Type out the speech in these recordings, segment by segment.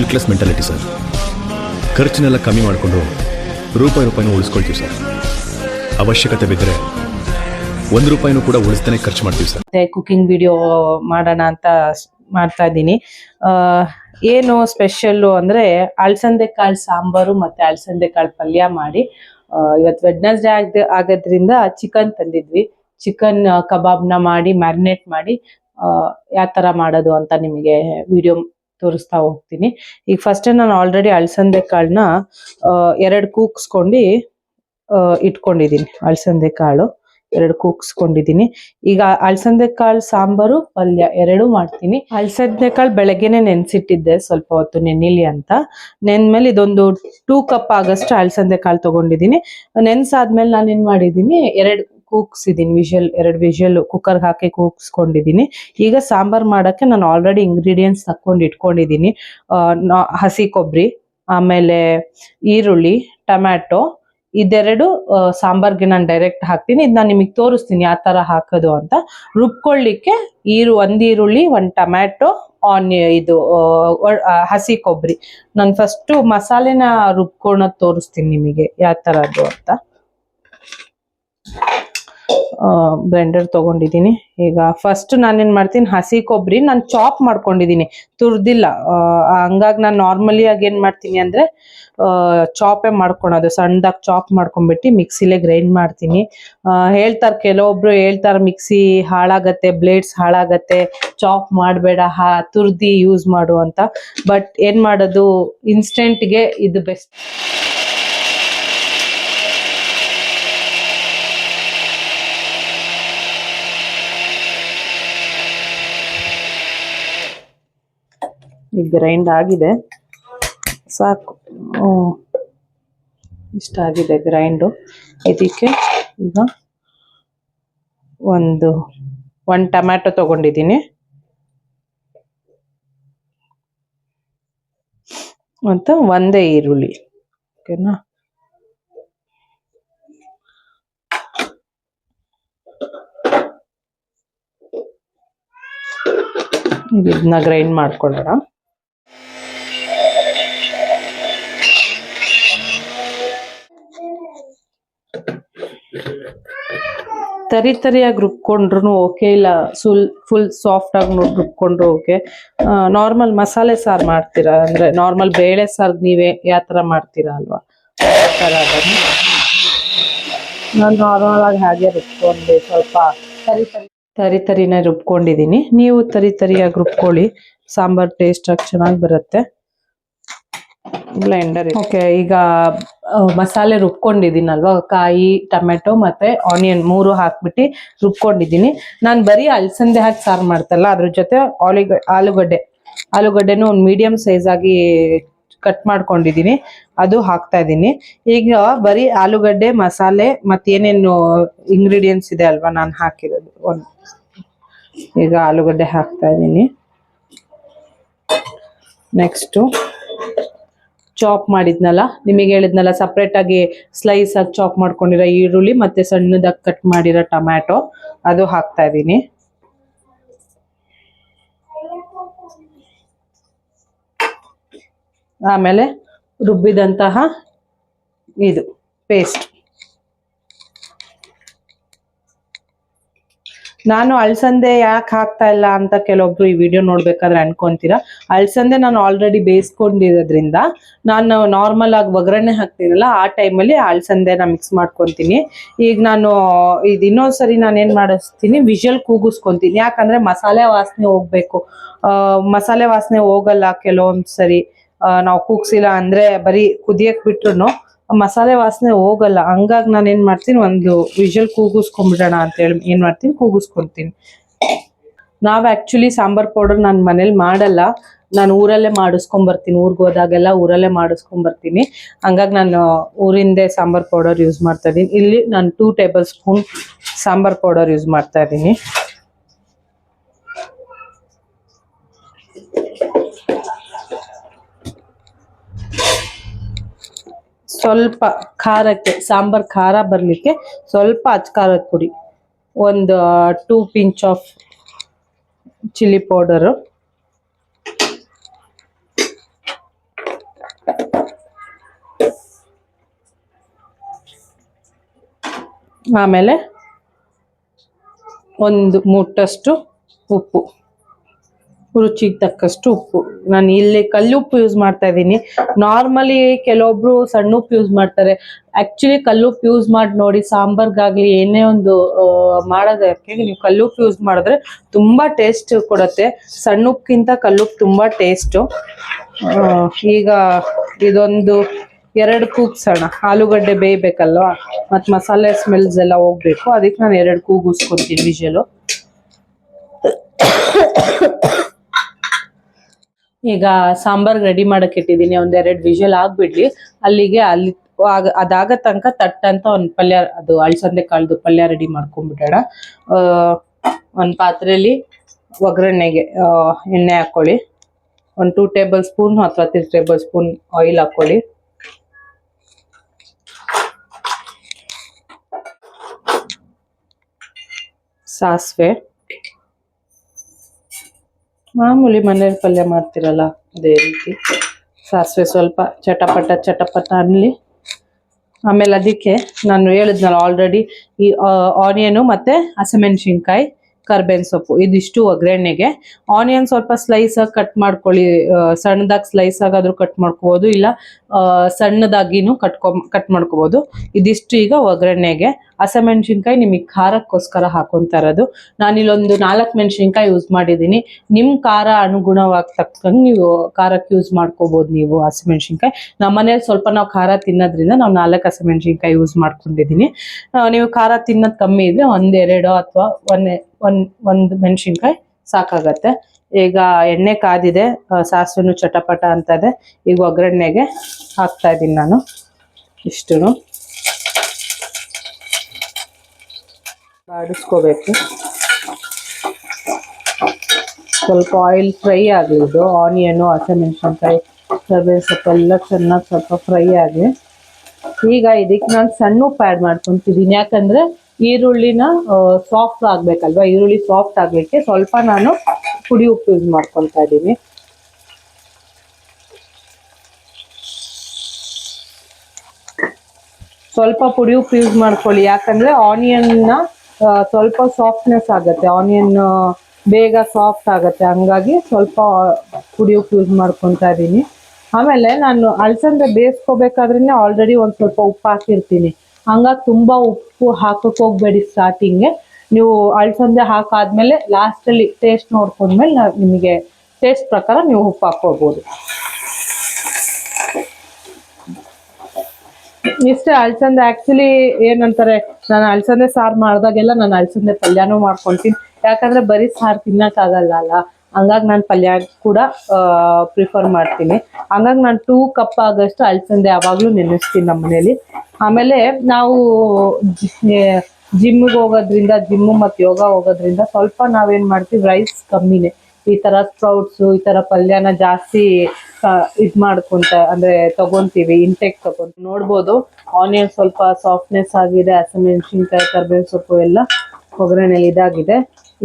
Middle class mentality sir ಖರ್ಚನ್ನೆಲ್ಲ ಕಮ್ಮಿ ಮಾಡಿಕೊಂಡು ರೂಪಾಯಿ ರೂಪಾಯಿನೂ ಉಳಿಸ್ಕೊಳ್ತೀವಿ ಸರ್ ಅವಶ್ಯಕತೆ ಬಿದ್ದರೆ ಒಂದು ರೂಪಾಯಿನೂ ಕೂಡ ಉಳಿಸ್ತಾನೆ ಖರ್ಚು ಮಾಡ್ತೀವಿ ಸರ್ ಮತ್ತೆ ಕುಕಿಂಗ್ ವಿಡಿಯೋ ಮಾಡೋಣ ಅಂತ ಮಾಡ್ತಾ ಇದ್ದೀನಿ. ಏನು ಸ್ಪೆಷಲ್ಲು ಅಂದ್ರೆ ಅಲ್ಸಂದೆ ಕಾಳು ಸಾಂಬಾರು ಮತ್ತೆ ಅಲ್ಸಂದೆ ಕಾಳು ಪಲ್ಯ ಮಾಡಿ. ಇವತ್ತು ವೆಡ್ನೆಸ್ಡೇ ಆಗ ಆಗೋದ್ರಿಂದ ಚಿಕನ್ ತಂದಿದ್ವಿ. ಚಿಕನ್ ಕಬಾಬ್ನ ಮಾಡಿ ಮ್ಯಾರಿನೇಟ್ ಮಾಡಿ ಯಾವ ಥರ ಮಾಡೋದು ಅಂತ ನಿಮಗೆ ವಿಡಿಯೋ ತೋರಿಸ್ತಾ ಹೋಗ್ತೀನಿ. ಈಗ ಫಸ್ಟ್ ನಾನು ಆಲ್ರೆಡಿ ಅಳ್ಸಂದೆ ಕಾಳನ್ನ ಎರಡು ಕೂಗ್ಸ್ಕೊಂಡು ಇಟ್ಕೊಂಡಿದ್ದೀನಿ. ಅಲಸಂದೆ ಕಾಳು ಎರಡು ಕೂಗ್ಸ್ಕೊಂಡಿದ್ದೀನಿ. ಈಗ ಅಲಸಂದೆ ಕಾಳು ಸಾಂಬಾರು, ಪಲ್ಯ ಎರಡು ಮಾಡ್ತೀನಿ. ಅಲಸಂದೆ ಕಾಳು ಬೆಳಗ್ಗೆನೆ ನೆನೆಸಿಟ್ಟಿದ್ದೆ, ಸ್ವಲ್ಪ ಹೊತ್ತು ನೆನಿಲಿ ಅಂತ. ನೆನ್ಮೇಲೆ ಇದೊಂದು ಟೂ ಕಪ್ ಆಗಷ್ಟು ಅಲಸಂದೆ ಕಾಳು ತಗೊಂಡಿದ್ದೀನಿ. ನೆನ್ಸಾದ್ಮೇಲೆ ನಾನು ಏನು ಮಾಡಿದ್ದೀನಿ, ಎರಡು ಕೂಗ್ಸಿದ್ದೀನಿ ವಿಷಲ್ ಎರಡು ವಿಷಲ್ ಕುಕ್ಕರ್ಗೆ ಹಾಕಿ ಕೂಗ್ಸ್ಕೊಂಡಿದ್ದೀನಿ ಈಗ ಸಾಂಬಾರ್ ಮಾಡಕ್ಕೆ ನಾನು ಆಲ್ರೆಡಿ ಇಂಗ್ರೀಡಿಯೆಂಟ್ಸ್ ತಕ್ಕೊಂಡು ಇಟ್ಕೊಂಡಿದ್ದೀನಿ ಹಸಿ ಕೊಬ್ಬರಿ ಆಮೇಲೆ ಈರುಳ್ಳಿ, ಟೊಮ್ಯಾಟೊ, ಇದೆರಡು ಸಾಂಬಾರ್ಗೆ ನಾನು ಡೈರೆಕ್ಟ್ ಹಾಕ್ತೀನಿ. ಇದು ನಾನು ನಿಮಗೆ ತೋರಿಸ್ತೀನಿ ಯಾವ ಥರ ಹಾಕೋದು ಅಂತ. ರುಬ್ಕೊಳ್ಳಿಕ್ಕೆ ಈರು, ಒಂದು ಈರುಳ್ಳಿ, ಒಂದು ಟೊಮ್ಯಾಟೊ, ಆನ್, ಇದು ಹಸಿ ಕೊಬ್ಬರಿ ನಾನು ಫಸ್ಟು ಮಸಾಲೆನ ರುಬ್ಕೊಳೋದು ತೋರಿಸ್ತೀನಿ ನಿಮಗೆ ಯಾವ ಥರದ್ದು ಅಂತ. ಬ್ಲೆಂಡರ್ ತಗೊಂಡಿದ್ದೀನಿ ಈಗ ಫಸ್ಟ್ ನಾನೇನ್ ಮಾಡ್ತೀನಿ, ಹಸಿ ಕೊಬ್ಬರಿ ನಾನು ಚಾಪ್ ಮಾಡ್ಕೊಂಡಿದ್ದೀನಿ ತುರ್ದಿಲ್ಲ. ಹಂಗಾಗಿ ನಾನು ನಾರ್ಮಲಿ ಆಗಿ ಏನ್ ಮಾಡ್ತೀನಿ ಅಂದ್ರೆ ಚಾಪೇ ಮಾಡ್ಕೊಳೋದು. ಸಣ್ಣದಾಗಿ ಚಾಪ್ ಮಾಡ್ಕೊಂಡ್ಬಿಟ್ಟು ಮಿಕ್ಸಿಲೆ ಗ್ರೈಂಡ್ ಮಾಡ್ತೀನಿ. ಹೇಳ್ತಾರೆ ಕೆಲವೊಬ್ರು ಹೇಳ್ತಾರೆ ಮಿಕ್ಸಿ ಹಾಳಾಗತ್ತೆ ಬ್ಲೇಡ್ಸ್ ಹಾಳಾಗತ್ತೆ ಚಾಪ್ ಮಾಡಬೇಡ, ಹಾ, ತುರ್ದಿ ಯೂಸ್ ಮಾಡು ಅಂತ. ಬಟ್ ಏನ್ ಮಾಡೋದು ಇನ್ಸ್ಟೆಂಟ್ಗೆ ಇದು ಬೆಸ್ಟ್ ಈಗ ಗ್ರೈಂಡ್ ಆಗಿದೆ. ಸಾಕು. ಇಷ್ಟ ಆಗಿದೆ ಗ್ರೈಂಡು ಇದಕ್ಕೆ ಈಗ ಒಂದು ಒಂದು ಟೊಮ್ಯಾಟೊ ತಗೊಂಡಿದ್ದೀನಿ. ಮತ್ತು ಒಂದೇ ಈರುಳ್ಳಿ. ಓಕೆನಾ? ಇದನ್ನ ಗ್ರೈಂಡ್ ಮಾಡ್ಕೊಳ್ಳೋಣ. ತರಿ ತರಿಯಾಗಿ ರುಬ್ಕೊಂಡ್ರು ಓಕೆ ಇಲ್ಲ ಸುಲ್ ಫುಲ್ ಸಾಫ್ಟ್ ಆಗಿ ರುಬ್ಕೊಂಡ್ರು ಓಕೆ ನಾರ್ಮಲ್ ಮಸಾಲೆ ಸಾರು ಮಾಡ್ತೀರಾ? ಅಂದ್ರೆ ನಾರ್ಮಲ್ ಬೇಳೆ ಸಾರು ನೀವೇ ಯಾವ ಥರ ಮಾಡ್ತೀರಾ ಅಲ್ವಾ? ಆ ಥರ ನಾನು ನಾರ್ಮಲ್ ಆಗಿ ಹಾಗೆ ರುಬ್ಕೊಂಡೆ ಸ್ವಲ್ಪ. ತರಿ ತರಿ. ತರಿ ತರಿನೇ ರುಬ್ಕೊಂಡಿದ್ದೀನಿ ನೀವು ತರಿ ತರಿಯಾಗಿ ರುಬ್ಕೊಳ್ಳಿ. ಸಾಂಬಾರ್ ಟೇಸ್ಟ್ ಆಗಿ ಚೆನ್ನಾಗಿ ಬರುತ್ತೆ. ಬ್ಲೆಂಡರ್ ಓಕೆ ಈಗ ಮಸಾಲೆ ರುಬ್ಕೊಂಡಿದ್ದೀನಲ್ವಾ? ಕಾಯಿ, ಟೊಮೆಟೊ ಮತ್ತೆ ಆನಿಯನ್ ಮೂರು ಹಾಕ್ಬಿಟ್ಟು ರುಬ್ಕೊಂಡಿದ್ದೀನಿ. ನಾನು ಬರೀ ಅಲಸಂದೆ ಹಾಕಿ ಸಾರು ಮಾಡ್ತಲ್ಲ, ಅದ್ರ ಜೊತೆ ಆಲಿಗ, ಆಲೂಗಡ್ಡೆ. ಆಲೂಗಡ್ಡೆನೂ ಒಂದು ಮೀಡಿಯಂ ಸೈಜ್ ಆಗಿ ಕಟ್ ಮಾಡ್ಕೊಂಡಿದ್ದೀನಿ. ಅದು ಹಾಕ್ತಾ ಇದ್ದೀನಿ. ಈಗ ಬರೀ ಆಲೂಗಡ್ಡೆ, ಮಸಾಲೆ ಮತ್ತೇನೇನು ಇಂಗ್ರೀಡಿಯೆಂಟ್ಸ್ ಇದೆ ಅಲ್ವಾ ನಾನು ಹಾಕಿರೋದು? ಒಂದು ಈಗ ಆಲೂಗಡ್ಡೆ ಹಾಕ್ತಾ ಇದ್ದೀನಿ. ನೆಕ್ಸ್ಟು ಚಾಪ್ ಮಾಡಿದ್ನಲ್ಲ? ನಿಮಗೆ ಹೇಳಿದ್ನಲ್ಲ ಸಪ್ರೇಟ್ ಆಗಿ ಸ್ಲೈಸ್ ಆಗಿ ಚಾಪ್ ಮಾಡ್ಕೊಂಡಿರೋ ಈರುಳ್ಳಿ ಮತ್ತೆ ಸಣ್ಣದಾಗಿ ಕಟ್ ಮಾಡಿರೋ ಟೊಮ್ಯಾಟೊ ಅದು ಹಾಕ್ತಾ ಇದ್ದೀನಿ. ಆಮೇಲೆ ರುಬ್ಬಿದಂತಹ ಇದು ಪೇಸ್ಟ್ ನಾನು ಅಲ್ಸಂದೆ ಯಾಕೆ ಹಾಕ್ತಾ ಇಲ್ಲ ಅಂತ ಕೆಲವೊಬ್ರು ಈ ವಿಡಿಯೋ ನೋಡ್ಬೇಕಾದ್ರೆ ಅನ್ಕೊಂತೀರಾ? ಅಳಸಂದೆ ನಾನು ಆಲ್ರೆಡಿ ಬೇಯಿಸ್ಕೊಂಡಿರೋದ್ರಿಂದ ನಾನು ನಾರ್ಮಲ್ ಆಗಿ ಒಗ್ಗರಣೆ ಹಾಕ್ತೀನಲ್ಲ, ಆ ಟೈಮಲ್ಲಿ ಅಲ್ಸಂದೆನ ಮಿಕ್ಸ್ ಮಾಡ್ಕೊತೀನಿ. ಈಗ ನಾನು, ಇದು ಇನ್ನೊಂದ್ಸರಿ ನಾನು ಏನ್ ಮಾಡಿಸ್ತೀನಿ ವಿಷಲ್ ಕೂಗಿಸ್ಕೊತೀನಿ. ಯಾಕಂದ್ರೆ ಮಸಾಲೆ ವಾಸನೆ ಹೋಗ್ಬೇಕು. ಮಸಾಲೆ ವಾಸನೆ ಹೋಗಲ್ಲ ಕೆಲವೊಂದ್ ಸರಿ ನಾವು ಕೂಗ್ಸಿಲ್ಲ ಅಂದ್ರೆ ಬರೀ ಕುದಿಯಕ್ ಬಿಟ್ರು ಮಸಾಲೆ ವಾಸನೆ ಹೋಗಲ್ಲ. ಹಂಗಾಗಿ ನಾನು ಏನ್ ಮಾಡ್ತೀನಿ, ಒಂದು ವಿಷಲ್ ಕೂಗಿಸ್ಕೊಂಡ್ಬಿಡೋಣ ಅಂತ ಹೇಳಿ ಏನ್ ಮಾಡ್ತೀನಿ ಕೂಗಿಸ್ಕೊಂತೀನಿ ನಾವು ಆಕ್ಚುಲಿ ಸಾಂಬಾರ್ ಪೌಡರ್ ನಾನು ಮನೇಲಿ ಮಾಡಲ್ಲ. ನಾನು ಊರಲ್ಲೇ ಮಾಡಿಸ್ಕೊಂಡ್ ಬರ್ತೀನಿ ಊರ್ಗ್ ಹೋದಾಗೆಲ್ಲ ಊರಲ್ಲೇ ಮಾಡಿಸ್ಕೊಂಡ್ ಬರ್ತೀನಿ ಹಂಗಾಗಿ ನಾನು ಊರಿಂದೇ ಸಾಂಬಾರ್ ಪೌಡರ್ ಯೂಸ್ ಮಾಡ್ತಾ ಇದ್ದೀನಿ. ಇಲ್ಲಿ ನಾನು two tablespoon sambar powder use ಮಾಡ್ತಾ ಇದ್ದೀನಿ. ಸ್ವಲ್ಪ ಖಾರಕ್ಕೆ, ಸಾಂಬಾರ್ ಖಾರ ಬರಲಿಕ್ಕೆ ಸ್ವಲ್ಪ ಅಚ್ಕಾರದ ಪುಡಿ, ಒಂದು two pinch of chilli powder ಆಮೇಲೆ ಒಂದು ಮೂಟಷ್ಟು ಉಪ್ಪು. ರುಚಿಗೆ ತಕ್ಕಷ್ಟು ಉಪ್ಪು. ನಾನು ಇಲ್ಲಿ ಕಲ್ಲುಪ್ಪು ಯೂಸ್ ಮಾಡ್ತಾ ಇದ್ದೀನಿ. ನಾರ್ಮಲಿ ಕೆಲವೊಬ್ರು ಸಣ್ಣ ಉಪ್ಪು ಯೂಸ್ ಮಾಡ್ತಾರೆ. ಆಕ್ಚುಲಿ ಕಲ್ಲುಪ್ಪು ಯೂಸ್ ಮಾಡಿ ನೋಡಿ, ಸಾಂಬಾರ್ಗಾಗ್ಲಿ ಏನೇ ಒಂದು ಮಾಡೋದಕ್ಕೆ ನೀವು ಕಲ್ಲುಪ್ಪು ಯೂಸ್ ಮಾಡಿದ್ರೆ ತುಂಬಾ ಟೇಸ್ಟ್ ಕೊಡುತ್ತೆ. ಸಣ್ಣ ಉಪ್ಪಿಗಿಂತ ಕಲ್ಲುಪ್ಪು ತುಂಬಾ ಟೇಸ್ಟು ಈಗ ಇದೊಂದು ಎರಡು ಕೂಗ್ಸೋಣ ಆಲೂಗಡ್ಡೆ ಬೇಯಬೇಕಲ್ವಾ? ಮತ್ತು ಮಸಾಲೆ ಸ್ಮೆಲ್ಸ್ ಎಲ್ಲ ಹೋಗ್ಬೇಕು. ಅದಕ್ಕೆ ನಾನು ಎರಡು ಕೂಗಿಸ್ಕೊತೀನಿ ವಿಷಲು ಈಗ ಸಾಂಬಾರ್ ರೆಡಿ ಮಾಡಕ್ ಇಟ್ಟಿದ್ದೀನಿ, ಒಂದ್ ಎರಡ್ ವಿಷಲ್ ಆಗ್ಬಿಡ್ಲಿ. ಅಲ್ಲಿಗೆ ಅಲ್ಲಿ ಅದಾಗ ತನಕ ತಟ್ಟಂತ ಒಂದ್ ಪಲ್ಯ, ಅದು ಅಳ್ಸಂದೆ ಕಾಳ್ದು ಪಲ್ಯ ರೆಡಿ ಮಾಡ್ಕೊಂಡ್ಬಿಡೋಣ. ಒಂದು ಪಾತ್ರೆಯಲ್ಲಿ ಒಗ್ಗರಣೆಗೆ ಎಣ್ಣೆ ಹಾಕೊಳ್ಳಿ. ಒಂದ್ ಟೂ ಟೇಬಲ್ ಸ್ಪೂನ್ ಅಥವಾ ತ್ರೀ ಟೇಬಲ್ ಸ್ಪೂನ್ ಆಯಿಲ್ ಹಾಕೊಳ್ಳಿ. ಸಾಸಿವೆ. ಮಾಮೂಲಿ ಮನೇಲಿ ಪಲ್ಯ ಮಾಡ್ತಿರಲ್ಲ ಅದೇ ರೀತಿ. ಸಾಸಿವೆ ಸ್ವಲ್ಪ ಚಟಪಟ ಚಟಪಟ ಅನ್ನಲಿ. ಆಮೇಲೆ ಅದಕ್ಕೆ ನಾನು ಹೇಳಿದ್ನಲ್ಲ ಆಲ್ರೆಡಿ ಈ ಆನಿಯನು ಮತ್ತೆ ಹಸಿಮೆಣ್ಸಿನ್ಕಾಯಿ, ಕರ್ಬೇವಿನ ಸೊಪ್ಪು. ಇದಿಷ್ಟು ಒಗ್ಗರಣೆಗೆ. ಆನಿಯನ್ ಸ್ವಲ್ಪ ಸ್ಲೈಸ್ ಆಗಿ ಕಟ್ ಮಾಡ್ಕೊಳ್ಳಿ ಸಣ್ಣದಾಗಿ ಸ್ಲೈಸ್ ಆಗಾದ್ರೂ ಕಟ್ ಮಾಡ್ಕೋಬೋದು. ಇಲ್ಲ ಸಣ್ಣದಾಗಿನೂ ಕಟ್ಕೊ, ಕಟ್ ಮಾಡ್ಕೋಬಹುದು ಇದಿಷ್ಟು ಈಗ ಒಗ್ಗರಣೆಗೆ. ಹಸಿಮೆಣ್ಸಿನ್ಕಾಯಿ ನಿಮಗೆ ಖಾರಕ್ಕೋಸ್ಕರ ಹಾಕೊಂತ ಇರೋದು. ನಾನಿಲ್ಲೊಂದು ನಾಲ್ಕು ಮೆಣಸಿನ್ಕಾಯಿ ಯೂಸ್ ಮಾಡಿದ್ದೀನಿ. ನಿಮ್ಮ ಖಾರ ಅನುಗುಣವಾಗಿ ತಕ್ಕಂಗೆ ನೀವು ಖಾರಕ್ಕೆ ಯೂಸ್ ಮಾಡ್ಕೋಬೋದು ನೀವು ಹಸಿಮೆಣ್ಸಿನ್ಕಾಯಿ. ನಮ್ಮ ಮನೇಲಿ ಸ್ವಲ್ಪ ನಾವು ಖಾರ ತಿನ್ನೋದ್ರಿಂದ ನಾವು ನಾಲ್ಕು ಹಸಿಮೆಣ್ಸಿನ್ಕಾಯಿ ಯೂಸ್ ಮಾಡ್ಕೊಂಡಿದ್ದೀನಿ ನೀವು ಖಾರ ತಿನ್ನೋದು ಕಮ್ಮಿ ಇದ್ರೆ ಒಂದೆರಡು ಅಥವಾ ಒಂದೇ, ಒಂದ್, ಒಂದು ಮೆಣಸಿನ್ಕಾಯಿ ಸಾಕಾಗತ್ತೆ. ಈಗ ಎಣ್ಣೆ ಕಾದಿದೆ ಸಾಸಿವೆನು ಚಟಪಟ ಅಂತ ಇದೆ ಈಗ ಒಗ್ಗರಣೆಗೆ ಹಾಕ್ತಾ ಇದ್ದೀನಿ ನಾನು ಇಷ್ಟು ಬಾಡಿಸ್ಕೋಬೇಕು. ಸ್ವಲ್ಪ ಆಯಿಲ್ ಫ್ರೈ ಆಗಲಿ ಇದು ಆನಿಯನು ಹಸಿಮೆಣಸಿನ್ಕಾಯಿ, ಕರ್ಬೇವಿನ ಸೊಪ್ಪು ಎಲ್ಲ ಚೆನ್ನಾಗಿ ಸ್ವಲ್ಪ ಫ್ರೈ ಆಗಲಿ. ಈಗ ಇದಕ್ಕೆ ನಾನು ಸಣ್ಣ ಉಪ್ಪು ಆ್ಯಡ್ ಮಾಡ್ಕೊತಿದ್ದೀನಿ ಯಾಕಂದರೆ ಈರುಳ್ಳಿನ ಸಾಫ್ಟ್ ಆಗಬೇಕಲ್ವಾ? ಈರುಳ್ಳಿ ಸಾಫ್ಟ್ ಆಗಲಿಕ್ಕೆ ಸ್ವಲ್ಪ ನಾನು ಪುಡಿ ಉಪ್ಪು ಯೂಸ್ ಮಾಡ್ಕೊತಾ ಇದ್ದೀನಿ ಸ್ವಲ್ಪ ಪುಡಿ ಉಪ್ಪು ಯೂಸ್ ಮಾಡ್ಕೊಳ್ಳಿ. ಯಾಕಂದ್ರೆ ಆನಿಯನ್ನ ಸ್ವಲ್ಪ ಸಾಫ್ಟ್ನೆಸ್ ಆಗುತ್ತೆ. ಆನಿಯನ್ ಬೇಗ ಸಾಫ್ಟ್ ಆಗುತ್ತೆ. ಹಂಗಾಗಿ ಸ್ವಲ್ಪ ಪುಡಿ ಉಪ್ಪು ಯೂಸ್ ಮಾಡ್ಕೊತಾ ಇದ್ದೀನಿ ಆಮೇಲೆ ನಾನು ಅಲಸಂದೆ ಬೇಯಿಸ್ಕೋಬೇಕಾದ್ರೆ ಆಲ್ರೆಡಿ ಒಂದು ಸ್ವಲ್ಪ ಉಪ್ಪು ಹಾಕಿರ್ತೀನಿ. ಹಂಗಾಗಿ ತುಂಬಾ ಉಪ್ಪು ಹಾಕಕ್ ಹೋಗ್ಬೇಡಿ ಸ್ಟಾರ್ಟಿಂಗ್ಗೆ ನೀವು ಅಳ್ಸಂದೆ ಹಾಕಾದ್ಮೇಲೆ ಲಾಸ್ಟಲ್ಲಿ ಟೇಸ್ಟ್ ನೋಡ್ಕೊಂಡ್ಮೇಲೆ ನಾವು ನಿಮಗೆ ಟೇಸ್ಟ್ ಪ್ರಕಾರ ನೀವು ಉಪ್ಪು ಹಾಕೋಬಹುದು ಇಷ್ಟೇ ಅಳ್ಸಂದೆ ಆಕ್ಚುಲಿ ಏನಂತಾರೆ, ನಾನು ಅಳ್ಸಂದೆ ಸಾರು ಮಾಡಿದಾಗೆಲ್ಲ ನಾನು ಅಳ್ಸಂದೆ ಪಲ್ಯನೂ ಮಾಡ್ಕೊಂತೀನಿ. ಯಾಕಂದ್ರೆ ಬರೀ ಸಾರು ತಿನ್ನಕ್ಕಾಗಲ್ಲ ಅಲ್ಲ ಹಂಗಾಗಿ ನಾನು ಪಲ್ಯ ಕೂಡ ಪ್ರಿಫರ್ ಮಾಡ್ತೀನಿ. ಹಂಗಾಗಿ ನಾನು ಟೂ ಕಪ್ ಆಗೋಷ್ಟು ಅಳ್ಸಂದೆ ಯಾವಾಗಲೂ ನೆನೆಸ್ತೀನಿ ನಮ್ಮ ಮನೇಲಿ. ಆಮೇಲೆ ನಾವು ಜಿಮ್ಗೆ ಹೋಗೋದ್ರಿಂದ ಜಿಮ್ಮು ಮತ್ತು ಯೋಗ ಹೋಗೋದ್ರಿಂದ ಸ್ವಲ್ಪ ನಾವೇನ್ ಮಾಡ್ತೀವಿ ರೈಸ್ ಕಮ್ಮಿನೇ. ಈ ತರ ಸ್ಪ್ರೌಟ್ಸು ಈ ತರ ಪಲ್ಯನ ಜಾಸ್ತಿ ಇದು ಮಾಡ್ಕೊಂತ, ಅಂದ್ರೆ ತಗೊಂತೀವಿ ಇಂಟೆಕ್ ತಗೊಂತ ನೋಡ್ಬೋದು ಆನಿಯನ್ ಸ್ವಲ್ಪ ಸಾಫ್ಟ್ನೆಸ್ ಆಗಿದೆ, ಹಸಿಮೆಣಸಿನ್ಕಾಯಿ, ಕರ್ಬೇವಿನ ಸೊಪ್ಪು ಎಲ್ಲ ಒಗ್ಗರಣೆಯಲ್ಲಿ ಇದಾಗಿದೆ.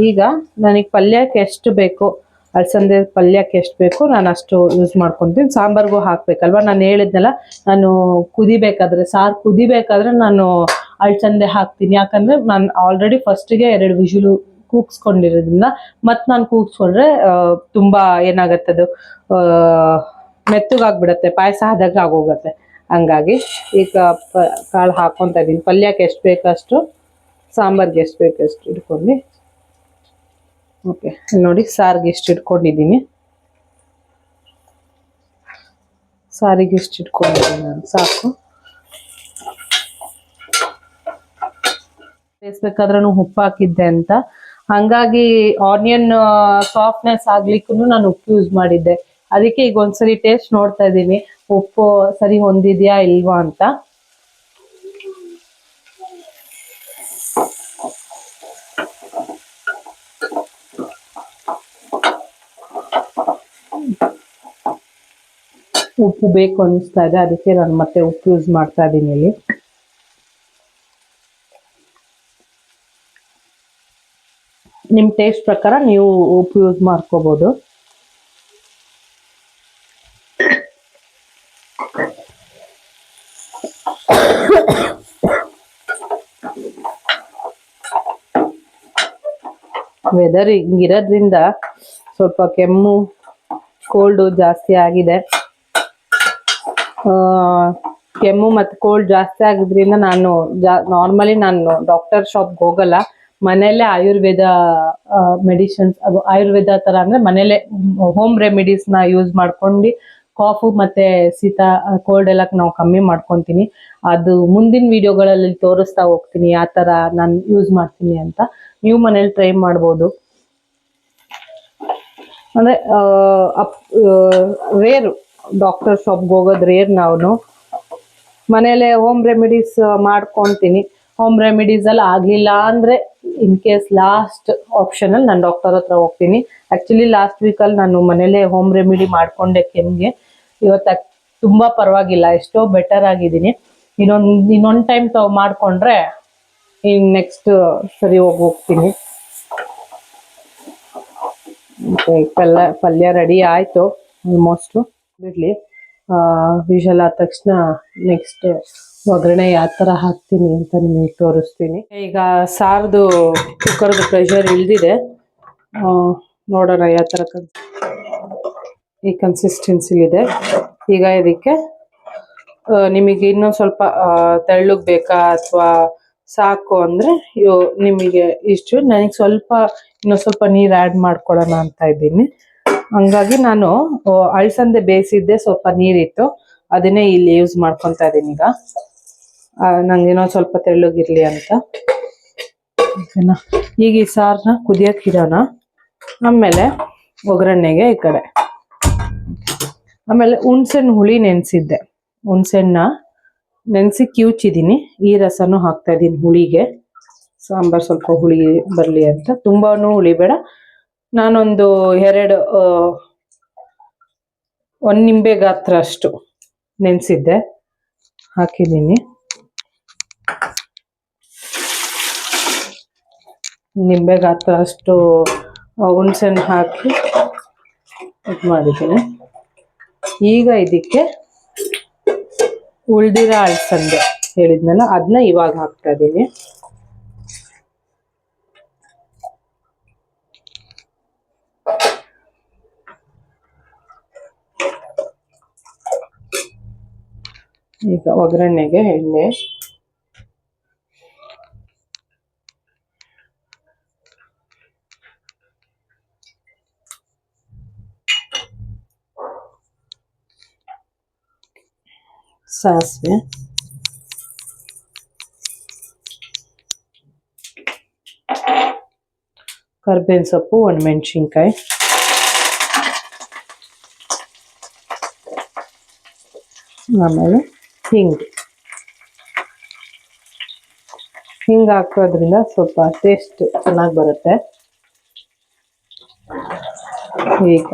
ಈಗ ನನಗೆ ಪಲ್ಯಕ್ಕೆ ಎಷ್ಟು ಬೇಕು ಅಲಸಂದೆ ಪಲ್ಯಕ್ಕೆ ಎಷ್ಟು ಬೇಕು ನಾನು ಅಷ್ಟು ಯೂಸ್ ಮಾಡ್ಕೊತೀನಿ. ಸಾಂಬಾರ್ಗೂ ಹಾಕ್ಬೇಕಲ್ವಾ? ನಾನು ಹೇಳಿದ್ನಲ್ಲ, ನಾನು ಕುದಿಬೇಕಾದ್ರೆ, ಸಾರು ಕುದಿಬೇಕಾದ್ರೆ ನಾನು ಅಲಸಂದೆ ಹಾಕ್ತೀನಿ. ಯಾಕಂದ್ರೆ ನಾನು ಆಲ್ರೆಡಿ ಫಸ್ಟಿಗೆ ಎರಡು ವಿಷಲು ಕೂಗ್ಸ್ಕೊಂಡಿರೋದ್ರಿಂದ ಮತ್ತೆ ನಾನು ಕೂಗ್ಸ್ಕೊಂಡ್ರೆ ತುಂಬ ಅದು ಮೆತ್ತಗಾಗ್ಬಿಡತ್ತೆ, ಪಾಯಸ ಆದಾಗ ಆಗೋಗತ್ತೆ. ಹಂಗಾಗಿ ಈಗ ಕಾಳು ಹಾಕೊಂತ ಇದೀನಿ. ಪಲ್ಯಕ್ಕೆ ಎಷ್ಟು ಬೇಕಷ್ಟು, ಸಾಂಬಾರ್ಗೆ ಎಷ್ಟು ಬೇಕಷ್ಟು ಇಟ್ಕೊಂಡು ಓಕೆ, ನೋಡಿ ಸಾರಿಗೆ ಎಷ್ಟು ಇಟ್ಕೊಂಡಿದ್ದೀನಿ ಸಾರಿಗೆ ಎಷ್ಟು ಇಟ್ಕೊಂಡಿದ್ದೀನಿ ನಾನು, ಸಾಕು. ಬೇಯಿಸ್ಬೇಕಾದ್ರೂ ಉಪ್ಪು ಹಾಕಿದ್ದೆ ಅಂತ. ಹಂಗಾಗಿ ಆನಿಯನ್ ಸಾಫ್ಟ್ನೆಸ್ ಆಗ್ಲಿಕ್ಕೂ ನಾನು ಉಪ್ಪು ಯೂಸ್ ಮಾಡಿದ್ದೆ. ಅದಕ್ಕೆ ಈಗ ಒಂದ್ಸರಿ ಟೇಸ್ಟ್ ನೋಡ್ತಾ ಇದ್ದೀನಿ. ಉಪ್ಪು ಸರಿ ಹೊಂದಿದ್ಯಾ ಇಲ್ವಾ ಅಂತ. ಉಪ್ಪು ಬೇಕು ಅನಿಸ್ತಾ ಇದೆ. ಅದಕ್ಕೆ ನಾನು ಮತ್ತೆ ಉಪ್ಪು ಯೂಸ್ ಮಾಡ್ತಾ ಇದ್ದೀನಿ ಇಲ್ಲಿ. ನಿಮ್ಮ ಟೇಸ್ಟ್ ಪ್ರಕಾರ ನೀವು ಉಪ್ಪು ಯೂಸ್ ಮಾಡ್ಕೋಬೋದು. ವೆದರ್ ಹಿಂಗಿರೋದ್ರಿಂದ ಸ್ವಲ್ಪ ಕೆಮ್ಮು ಕೋಲ್ಡು ಜಾಸ್ತಿ ಆಗಿದೆ. ಕೆಮ್ಮು ಮತ್ತು ಕೋಲ್ಡ್ ಜಾಸ್ತಿ ಆಗಿದ್ರಿಂದ ನಾನು ಜಾ ನಾರ್ಮಲಿ ನಾನು ಡಾಕ್ಟರ್ ಶಾಪ್ಗೆ ಹೋಗಲ್ಲ. ಮನೆಯಲ್ಲೇ ಆಯುರ್ವೇದ ಮೆಡಿಸಿನ್ಸ್ ಆಯುರ್ವೇದ ತರ ಅಂದ್ರೆ ಮನೆಯಲ್ಲೇ ಹೋಮ್ ರೆಮಿಡೀಸ್ನ ಯೂಸ್ ಮಾಡ್ಕೊಂಡು ಕಾಫು ಮತ್ತೆ ಶೀತ ಕೋಲ್ಡ್ ಎಲ್ಲ ನಾವು ಕಮ್ಮಿ ಮಾಡ್ಕೊತೀನಿ. ಅದು ಮುಂದಿನ ವಿಡಿಯೋಗಳಲ್ಲಿ ತೋರಿಸ್ತಾ ಹೋಗ್ತೀನಿ ಆ ಥರ ನಾನು ಯೂಸ್ ಮಾಡ್ತೀನಿ ಅಂತ. ನೀವು ಮನೇಲಿ ಟ್ರೈ ಮಾಡ್ಬೋದು. ಅಂದ್ರೆ ರೇರ್ ಡಾಕ್ಟರ್ ಶಾಪ್ಗೆ ಹೋಗೋದು ರೇರ್ ನಾವು ಮನೇಲೆ ಹೋಮ್ ರೆಮಿಡೀಸ್ ಮಾಡ್ಕೊತೀನಿ. ಹೋಮ್ ರೆಮಿಡೀಸ್ ಎಲ್ಲ ಆಗ್ಲಿಲ್ಲ ಅಂದ್ರೆ ಇನ್ ಕೇಸ್ ಲಾಸ್ಟ್ ಆಪ್ಷನ್ ಅಲ್ಲಿ ನಾನು ಡಾಕ್ಟರ್ ಹತ್ರ ಹೋಗ್ತೀನಿ. ಆಕ್ಚುಲಿ ಲಾಸ್ಟ್ ವೀಕ್ ಅಲ್ಲಿ ನಾನು ಮನೇಲೇ ಹೋಮ್ ರೆಮಿಡಿ ಮಾಡ್ಕೊಂಡೆ ಕೆಮ್ಗೆ. ಇವತ್ತು ತುಂಬಾ ಪರವಾಗಿಲ್ಲ, ಎಷ್ಟೋ ಬೆಟರ್ ಆಗಿದ್ದೀನಿ. ಇನ್ನೊಂದ್ ಇನ್ನೊಂದ್ ಟೈಮ್ ತಾವು ಮಾಡ್ಕೊಂಡ್ರೆ ಇನ್ ನೆಕ್ಸ್ಟ್ ಸರಿ ಹೋಗಿ ಹೋಗ್ತೀನಿ. ಪಲ್ಯ ಪಲ್ಯ ರೆಡಿ ಆಯ್ತು ಆಲ್ಮೋಸ್ಟ್ ಬಿಡ್ಲಿ. ವಿಷಲ್ ಆದ ತಕ್ಷಣ ನೆಕ್ಸ್ಟ್ ಒಗ್ಗರಣೆ ಯಾವ ತರ ಹಾಕ್ತೀನಿ ಅಂತ ನಿಮಗೆ ತೋರಿಸ್ತೀನಿ. ಈಗ ಸಾರ್ದು ಕುಕ್ಕರ್ದು ಪ್ರೆಷರ್ ಇಳ್ದಿದೆ ನೋಡೋಣ ಯಾವ ತರ ಕನ್ ಈ ಕನ್ಸಿಸ್ಟೆನ್ಸಿಲಿದೆ ಈಗ ಇದಕ್ಕೆ ನಿಮಗೆ ಇನ್ನೊಂದು ಸ್ವಲ್ಪ ತೆಳ್ಳಗ್ ಬೇಕಾ ಅಥವಾ ಸಾಕು ಅಂದ್ರೆ ನಿಮಗೆ ಇಷ್ಟು. ನನಗೆ ಸ್ವಲ್ಪ, ಇನ್ನೊಂದು ಸ್ವಲ್ಪ ನೀರು ಆಡ್ ಮಾಡ್ಕೊಳ್ಳೋಣ ಅಂತ ಇದ್ದೀನಿ. ಹಂಗಾಗಿ ನಾನು ಅಳ್ಸಂದೆ ಬೇಯಿಸಿದ್ದೆ ಸ್ವಲ್ಪ ನೀರಿತ್ತು ಅದನ್ನೇ ಇಲ್ಲಿ ಯೂಸ್ ಮಾಡ್ಕೊತಾ ಇದ್ದೀನಿ ಈಗ. ಆ, ನಂಗೆ ಏನೋ ಸ್ವಲ್ಪ ತೆಳ್ಳಗಿರ್ಲಿ ಅಂತ. ಈಗ ಈ ಸಾರನ್ನ ಕುದಿಯಕ್ಕೆ ಇಡೋಣ. ಆಮೇಲೆ ಒಗ್ಗರಣೆಗೆ ಈ ಕಡೆ. ಆಮೇಲೆ ಹುಣ್ಸೆಹಣ್ಣು ಹುಳಿ ನೆನೆಸಿದ್ದೆ. ಹುಣ್ಸೆಣ್ಣ ನೆನೆಸಿ ಕಿವುಚಿದ್ದೀನಿ ಈ ರಸನೂ ಹಾಕ್ತಾ ಇದ್ದೀನಿ ಹುಳಿಗೆ. ಸಾಂಬಾರ್ ಸ್ವಲ್ಪ ಹುಳಿ ಬರಲಿ ಅಂತ. ತುಂಬಾನು ಹುಳಿ ಬೇಡ ನಾನೊಂದು ಎರಡು ಒಂದ್ ನಿಂಬೆ ಗಾತ್ರ ಅಷ್ಟು ನೆನೆಸಿದ್ದೆ. ಹಾಕಿದ್ದೀನಿ ನಿಂಬೆ ಗಾತ್ರ ಅಷ್ಟು ಹುಣ್ಸೆಹಣ್ಣು ಹಾಕಿ ಇದು ಮಾಡಿದ್ದೀನಿ. ಈಗ ಇದಕ್ಕೆ ಉಳ್ದಿರೋ ಅಳ್ಸಂದೆ ಹೇಳಿದ್ನಲ್ಲ ಅದನ್ನ ಇವಾಗ ಹಾಕ್ತಾ ಇದ್ದೀನಿ ಈಗ ಒಗ್ಗರಣೆಗೆ ಎಣ್ಣೆ. ಸಾಸಿವೆ ಕರ್ಬೇವಿನ ಸೊಪ್ಪು ಒಣಮೆಣಸಿನ್ಕಾಯಿ ಆಮೇಲೆ ಹಿಂಗೆ ಹಿಂಗೆ ಹಾಕೋದ್ರಿಂದ ಸ್ವಲ್ಪ ಟೇಸ್ಟ್ ಚೆನ್ನಾಗಿ ಬರುತ್ತೆ ಈಗ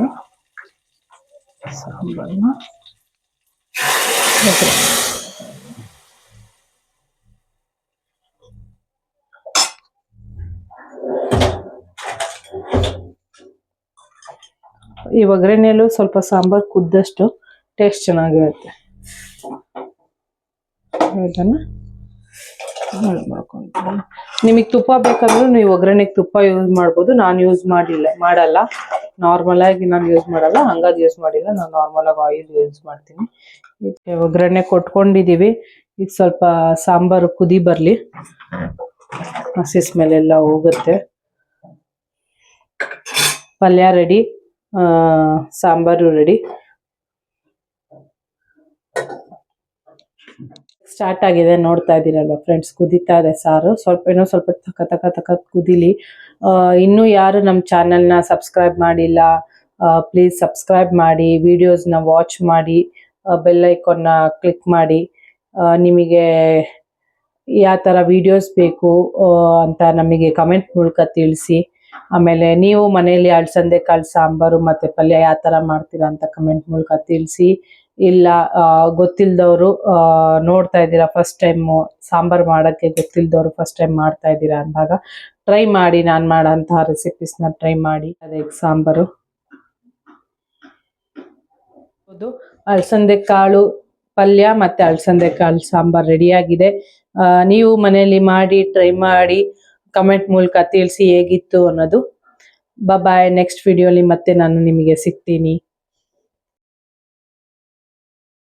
ಸಾಂಬಾರನ್ನ ಒಗ್ಗರಣೆ. ಈ ಒಗ್ಗರಣೆಯಲ್ಲೂ ಸ್ವಲ್ಪ ಸಾಂಬಾರ್ ಕುದ್ದಷ್ಟು ಟೇಸ್ಟ್ ಚೆನ್ನಾಗಿರುತ್ತೆ. ನಿಮಗೆ ತುಪ್ಪ ಬೇಕಂದ್ರೂ ನೀವು ಒಗ್ಗರಣೆಗೆ ತುಪ್ಪ ಯೂಸ್ ಮಾಡ್ಬೋದು. ನಾನು ಯೂಸ್ ಮಾಡಿಲ್ಲ, ಮಾಡಲ್ಲ. ನಾರ್ಮಲ್ ಆಗಿ ನಾನು ಯೂಸ್ ಮಾಡಲ್ಲ, ಹಂಗಾಗಿ ಯೂಸ್ ಮಾಡಿಲ್ಲ ನಾನು ನಾರ್ಮಲ್ ಆಗಿ ಆಯಿಲ್ ಯೂಸ್ ಮಾಡ್ತೀನಿ. ಒಗ್ಗರಣೆ ಕೊಟ್ಕೊಂಡಿದೀವಿ, ಈಗ ಸ್ವಲ್ಪ ಸಾಂಬಾರು ಕುದಿ ಬರಲಿ. ಹಸಿ ಸ್ಮೆಲ್ ಎಲ್ಲ ಹೋಗುತ್ತೆ. ಪಲ್ಯ ರೆಡಿ ಸಾಂಬಾರು ರೆಡಿ ಸ್ಟಾರ್ಟ್ ಆಗಿದೆ ನೋಡ್ತಾ ಇದ್ದೀರಲ್ವ ಫ್ರೆಂಡ್ಸ್ ಕುದೀತಾ ಇದೆ ಸಾರು. ಸ್ವಲ್ಪ ಏನೋ ಸ್ವಲ್ಪ ತಕ ತಕ ತಕ ಕುದಿಲಿ. ಇನ್ನೂ ಯಾರು ನಮ್ಮ ಚಾನಲ್ನ ಸಬ್ಸ್ಕ್ರೈಬ್ ಮಾಡಿಲ್ಲ ಪ್ಲೀಸ್ ಸಬ್ಸ್ಕ್ರೈಬ್ ಮಾಡಿ ವಿಡಿಯೋಸ್ನ ವಾಚ್ ಮಾಡಿ ಬೆಲ್ ಐಕಾನ್ನ ಕ್ಲಿಕ್ ಮಾಡಿ. ನಿಮಗೆ ಯಾವ ಥರ ವಿಡಿಯೋಸ್ ಬೇಕು ಅಂತ ನಮಗೆ ಕಮೆಂಟ್ ಮೂಲಕ ತಿಳಿಸಿ. ಆಮೇಲೆ ನೀವು ಮನೆಯಲ್ಲಿ ಅಳ್ಸಂದೆ ಕಾಳು ಸಾಂಬಾರು ಮತ್ತೆ ಪಲ್ಯ ಯಾವ ಥರ ಮಾಡ್ತೀರಾ ಅಂತ ಕಮೆಂಟ್ ಮೂಲಕ ತಿಳಿಸಿ. ಇಲ್ಲ ಗೊತ್ತಿಲ್ದವ್ರು ನೋಡ್ತಾ ಇದ್ದೀರಾ ಫಸ್ಟ್ ಟೈಮು ಸಾಂಬಾರ್ ಮಾಡೋಕ್ಕೆ ಗೊತ್ತಿಲ್ದವರು ಫಸ್ಟ್ ಟೈಮ್ ಮಾಡ್ತಾ ಇದ್ದೀರಾ ಅಂದಾಗ ಟ್ರೈ ಮಾಡಿ, ನಾನು ಮಾಡೋಂತಹ ರೆಸಿಪೀಸ್ನ ಟ್ರೈ ಮಾಡಿ. ಅದೇ ಸಾಂಬಾರು. ಅಲಸಂದೆ ಕಾಳು ಪಲ್ಯ ಮತ್ತೆ ಅಲಸಂದೆ ಕಾಳು ಸಾಂಬಾರ್ ರೆಡಿಯಾಗಿದೆ ನೀವು ಮನೆಯಲ್ಲಿ ಮಾಡಿ ಟ್ರೈ ಮಾಡಿ ಕಮೆಂಟ್ ಮೂಲಕ ತಿಳಿಸಿ ಹೇಗಿತ್ತು ಅನ್ನೋದು. ಬಾಯ್ ನೆಕ್ಸ್ಟ್ ವಿಡಿಯೋಲಿ ಮತ್ತೆ ನಾನು ನಿಮಗೆ ಸಿಗ್ತೀನಿ.